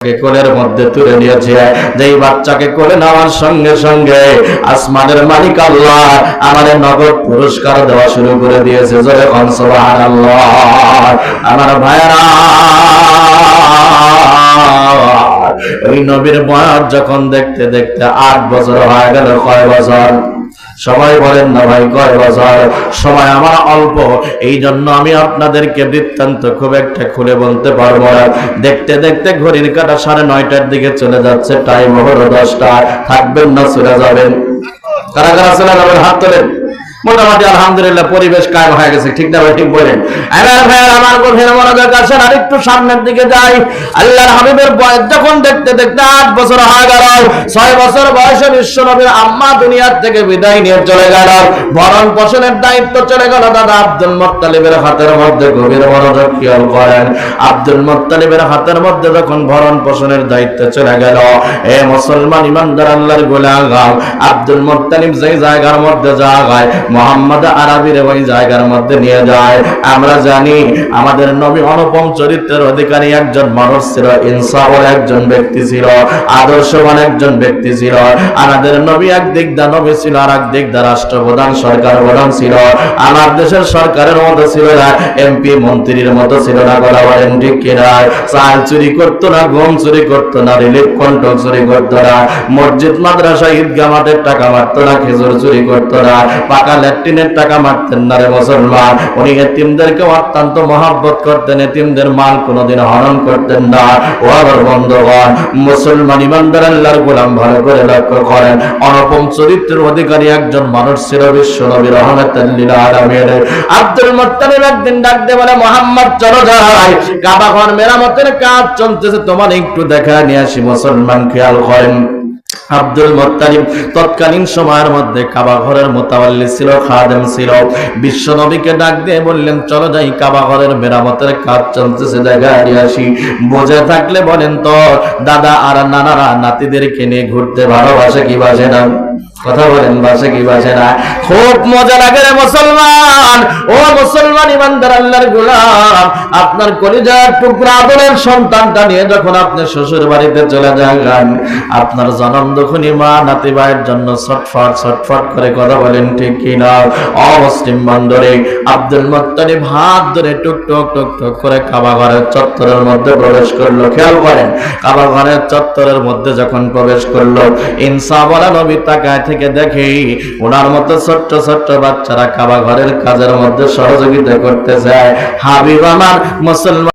কোলের মধ্যে তুলে নিয়েছে যেই বাচ্চাকে কোলে নেওয়ার সঙ্গে সঙ্গে আসমানের মালিক আল্লাহ আমাদের নগদ পুরস্কার দেওয়া শুরু করে দিয়েছে। আমার ভাইরা ওই নবীর বয়স যখন দেখতে দেখতে আট বছর হয়ে গেল, কয় বছর? সবাই বলেন না, ভাই, কয় বছর সময় আমার অল্প। এই জন্য আমি আপনাদেরকে বৃত্তান্ত খুব একটা খুলে বলতে পারব না। দেখতে দেখতে ঘড়ির কাটা সাড়ে নয়টার দিকে চলে যাচ্ছে। টাইম হলো দশটা। থাকবেন না, চলে যাবেন। কারা কারা চলে যাবেন? হাত তোলেন। মোটামুটি আলহামদুলিল্লাহ পরিবেশ কায়েম হয়ে গেছে, ঠিক না ঠিক বলেন? এবার ভাই আমার গভীর মনোযোগ আছে আর একটু সামনের দিকে যাই। আল্লাহর হাবিবের বয়স যখন দেখতে দেখতে আট বছর হয়ে গেল, ছয় বছর বয়সে বিশ্ব নবীর আম্মা দুনিয়ার থেকে বিদায় নিয়ে চলে গেল। ভরণ পোষণের দায়িত্ব চলে গেল দাদা আব্দুল মোত্তালিবের হাতের মধ্যে, গভীর মনোযোগ খেয়াল করেন। আব্দুল মোত্তালিবের হাতের মধ্যে যখন ভরণ পোষণের দায়িত্ব চলে গেল, এ মুসলমান ইমানদার আল্লাহর গোলাগাম আব্দুল মোত্তালিব যেই জায়গার মধ্যে জায়গায় মোহাম্মদ আরবির ওই জায়গার মধ্যে নিয়ে যায়। আমরা জানি আমাদের নবী অনুপম চরিত্রের অধিকারী একজন মানুষ ছিল, ইনসাফের একজন ব্যক্তি ছিল, আদর্শবান একজন ব্যক্তি ছিল। আমাদের নবী এক দিক দা নবী ছিল আর এক দিক দা রাষ্ট্রপ্রধান সরকার প্রধান ছিল। আমার দেশের সরকারের মতো ছিল না, এমপি, মন্ত্রীর মতো ছিল না বলা বলেন ঠিক কিনা চাল চুরি করতো না, গম চুরি করতো না, রিলিফ কন্ট্রোল চুরি করতো না, মসজিদ, মাদ্রাসা, ঈদগাহ মাঠের টাকা মারতো না, খেজুর চুরি করতো না, পাকা ল্যাট্রিনের টাকা মারতেন না রে মুসলমান। উনি এতিমদেরকে অত্যন্ত মহাব্বত করতেন, এতিমদের মাল কোনোদিন হরণ করতেন না। ও বন্ধগণ, মুসলমান ইমানদার আল্লাহর গোলাম ভালো করে লক্ষ্য করেন। অনুপম চরিত্রের অধিকারী একজন মানুষ ছিল বিশ্ব আলমের আব্দুল মুত্তালিব একদিন বলে, মোহাম্মদ, চলো যাই। ঘর মেরামতের কাজ চলতেছে, তোমার একটু দেখা নিয়ে আসি, মুসলমান খেয়াল করেন। আব্দুল মোত্তালিব তৎকালীন সময়ের মধ্যে কাবা ঘরের মোতাবাল্লি ছিল, খাদেম ছিল। বিশ্ব নবীকে ডাক দিয়ে বললেন, চলো যাই কাবা ঘরের মেরামতের কাজ চলতেছে জায়গায় আসি। বোঝে থাকলে বলেন তো দাদা আর নানারা নাতিদেরকে নিয়ে ঘুরতে ভালোবাসে কি বাসে না? কথা বলেন বাসে কি বাসে না? খুব মজা লাগে রে মুসলমান। ও মুসলমান ইমানদার আল্লাহর গোলাম। আপনার কলিজার টুকরা আদরের সন্তানটা নিয়ে যখন আপনি শ্বশুর বাড়িতে চলে যান, আপনার জনম দুখনি মা, নাতি ভাইয়ের জন্য ছটফট ছটফট করে কথা বলেন, ঠিক কি না? অমুসলিম বন্দরে, আব্দুল মুত্তালিব হাত ধরে টুক টুক টুক টুক করে কাবা ঘরের চত্বরের মধ্যে প্রবেশ করল। খেয়াল করেন, কাবা ঘরের চত্বরের মধ্যে যখন প্রবেশ করল ইনসাওয়ালা নবী তাকায় থেকে দেখে ওনার মতো ছোট্ট ছোট্ট বাচ্চারা কাবা ঘরের কাজের মধ্যে সহযোগিতা করতে যায় হাবিব আমার মুসলমান